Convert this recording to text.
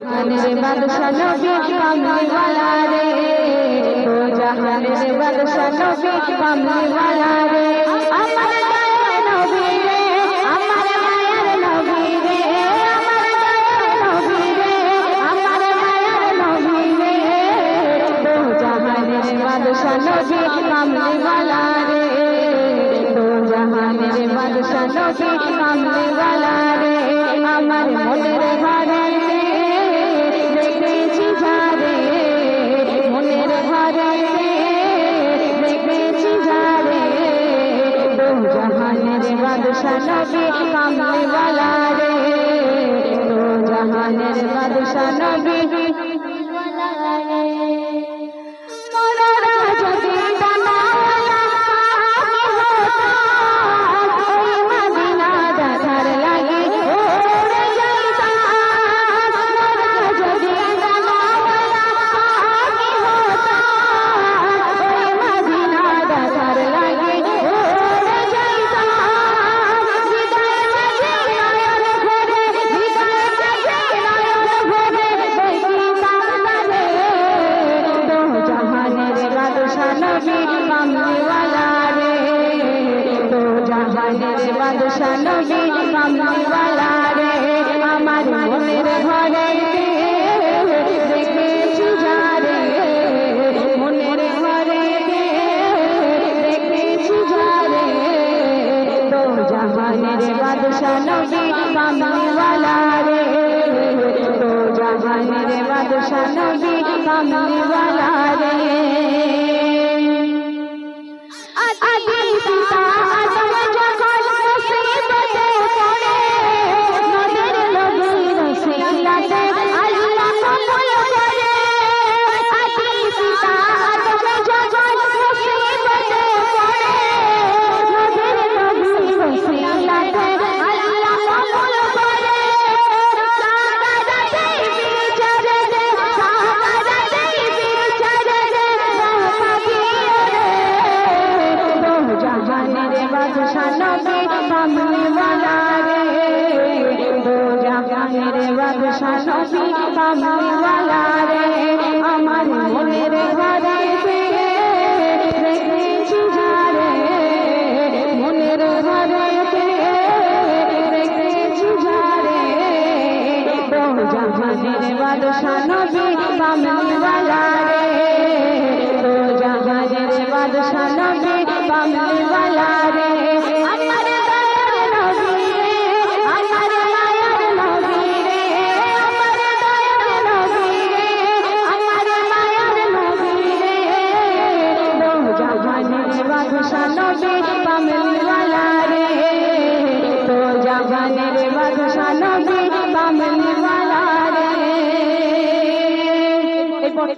জাহানের বাদশা নবী কামলিওয়ালা রে ও জাহানের বাদশা নবী কামলিওয়ালা রে আমার দয়ার নবী রে, আমার মায়ের নবী রে, আমার দয়ার নবী রে, আমার মায়ের নবী রে। ও জাহানের বাদশা নবী কামলিওয়ালা রে ও জাহানের বাদশা নবী কামলিওয়ালা রে আমার মনের ঘরে জাহানের বাদশা নবী কামলিওয়ালা রে তো জাহানের বাদশাহ নবী আমার মনের ঘরে জাহানের বাদশা নবী কামলিওয়ালা রে দো জাহানের বাদশা নবী কামলিওয়ালা রে আমার মনের ঘরে রেখেছি যারে মনের ঘরে রেখেছি বাদশানো বীর পামলা রে তো জাগানের বাদশানো